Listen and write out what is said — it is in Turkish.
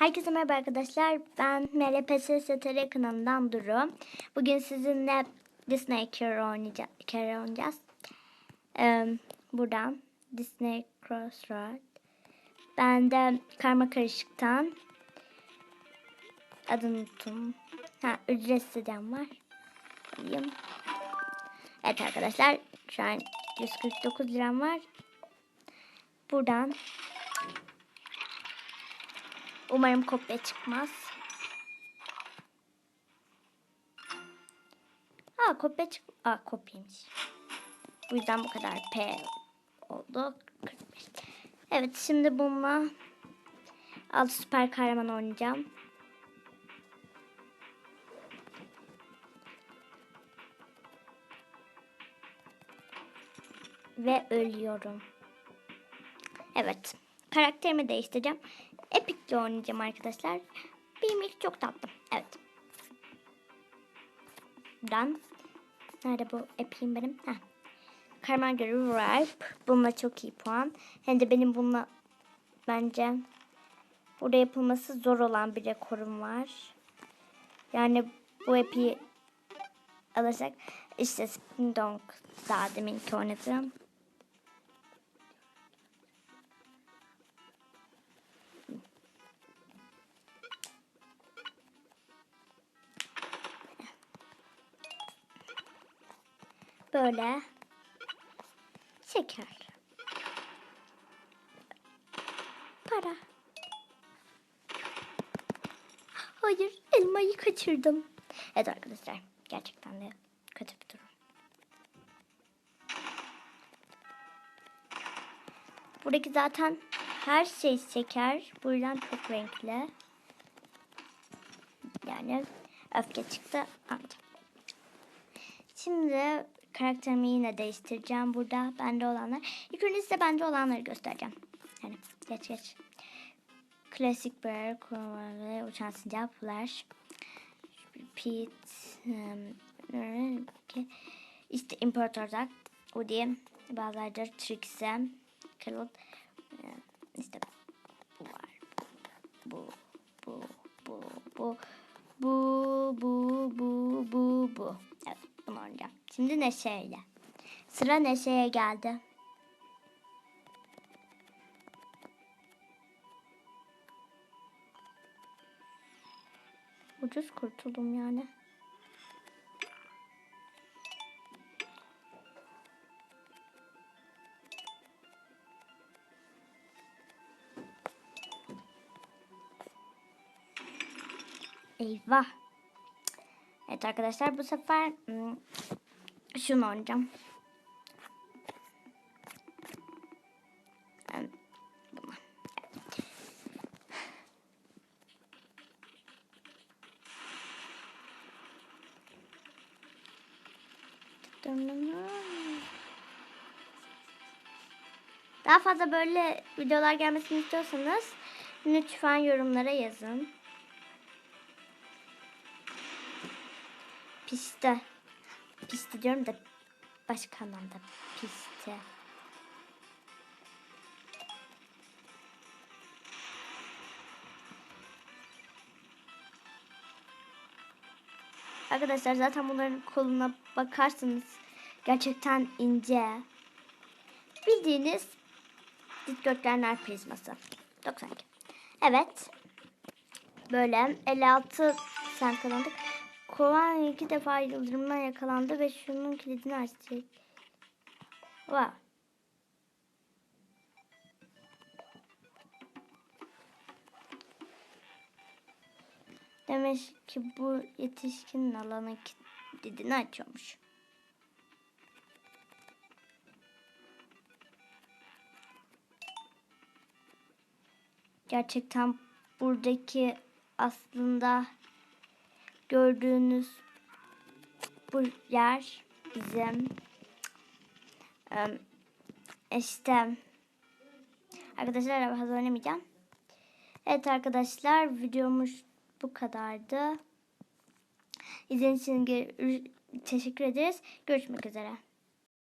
Herkese merhaba arkadaşlar. Ben MLPS STR kanalından Duru. Bugün sizinle Disney Care oynayacağız. Ee, buradan Disney Crossroad. Ben de Karma Karışık'tan adını unuttum. Ha, ücretsiz eden var. Alayım. Evet arkadaşlar şu an 149 liram var. Buradan Umarım kopya çıkmaz. Aa kopya çık... Aa kopyaymış. Bu yüzden bu kadar P oldu. 45. Evet şimdi bununla altı süper kahraman oynayacağım. Ve ölüyorum. Evet. Karakterimi değiştireceğim. Epic'le oynayacağım arkadaşlar. Benim ilk çok tatlı. Evet. Buradan. Nerede bu Epic'im benim? Heh. Karman görevi Ripe. Bununla çok iyi puan. Hem de benim bununla bence burada yapılması zor olan bir rekorum var. Yani bu Epic'i alırsak işte Spin Dong daha deminki oynadım. Böyle şeker. Para. Hayır, elmayı kaçırdım. Evet arkadaşlar, gerçekten de kötü bir durum. Buradaki zaten her şey şeker. Bu yüzden çok renkli. Yani öfke çıktı ancak. Şimdi karakterimi yine değiştireceğim burada. Bende olanlar. İlk önce size bende olanları göstereceğim. Yani geç geç. Klasik Bear, Kurmalı, Uçan Sincap, Flash, Pete, um, işte İmparator Zack, Woody, bazılardır Trixie, Carol, işte bu var. Bu, bu, bu, bu, bu, bu, bu, bu, bu. Evet. Şimdi Neşe'yle. Sıra Neşe'ye geldi. Ucuz kurtuldum yani. Eyvah. Evet arkadaşlar bu sefer hmm, şunu oynayacağım. Evet. Daha fazla böyle videolar gelmesini istiyorsanız lütfen yorumlara yazın. Piste. Piste diyorum da başka anlamda piste. Arkadaşlar zaten bunların koluna bakarsanız gerçekten ince. Bildiğiniz dikdörtgenler prizması. 92. Evet. Böyle 56 sen kazandık. Kovan iki defa yıldırımdan yakalandı ve şunun kilidini açtı. Wow. Demek ki bu yetişkin alanın kilidini açıyormuş. Gerçekten buradaki aslında gördüğünüz bu yer bizim işte arkadaşlar fazla oynamayacağım. Evet arkadaşlar videomuz bu kadardı. İzlediğiniz için teşekkür ederiz. Görüşmek üzere.